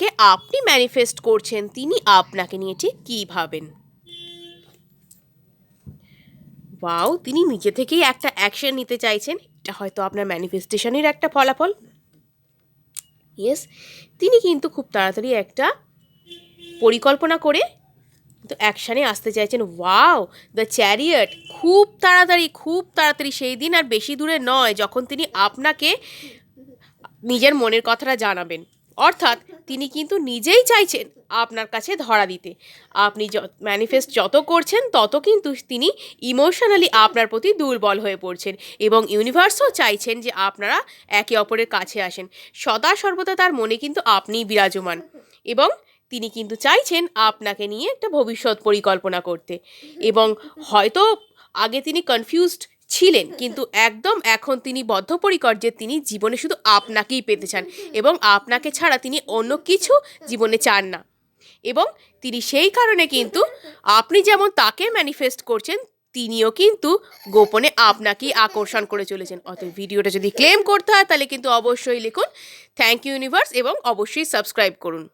যাকে আপনি ম্যানিফেস্ট করছেন, তিনি আপনাকে নিয়ে ঠিক কী ভাবেন? ওয়াও তিনি নিজে থেকেই একটা অ্যাকশন নিতে চাইছেন। এটা হয়তো আপনার ম্যানিফেস্টেশনের একটা ফলাফল। ইয়েস তিনি কিন্তু খুব তাড়াতাড়ি একটা পরিকল্পনা করে তো অ্যাকশানে আসতে চাইছেন। ওয়াও দ্য চ্যারিয়ট খুব তাড়াতাড়ি খুব তাড়াতাড়ি সেই দিন আর বেশি দূরে নয়, যখন তিনি আপনাকে নিজের মনের কথাটা জানাবেন। অর্থাৎ তিনি কিন্তু নিজেই চাইছেন আপনার কাছে ধরা দিতে। আপনি ম্যানিফেস্ট যত করছেন, তত কিন্তু তিনি ইমোশনালি আপনার প্রতি দুর্বল হয়ে পড়ছেন এবং ইউনিভার্সও চাইছেন যে আপনারা একে অপরের কাছে আসেন। সদা সর্বদা তার মনে কিন্তু আপনিই বিরাজমান এবং তিনি কিন্তু চাইছেন আপনাকে নিয়ে একটা ভবিষ্যৎ পরিকল্পনা করতে। এবং হয়তো আগে তিনি কনফিউজড ছিলেন, কিন্তু একদম এখন তিনি বদ্ধপরিকর যে তিনি জীবনে শুধু আপনাকেই পেতে চান এবং আপনাকে ছাড়া তিনি অন্য কিছু জীবনে চান না। এবং তিনি সেই কারণে কিন্তু আপনি যেমন তাকে ম্যানিফেস্ট করছেন, তিনিও কিন্তু গোপনে আপনাকেই আকর্ষণ করে চলেছেন। অতএব ভিডিওটা যদি ক্লেম করতে হয়, তাহলে কিন্তু অবশ্যই লিখুন। থ্যাংক ইউ ইউনিভার্স এবং অবশ্যই সাবস্ক্রাইব করুন।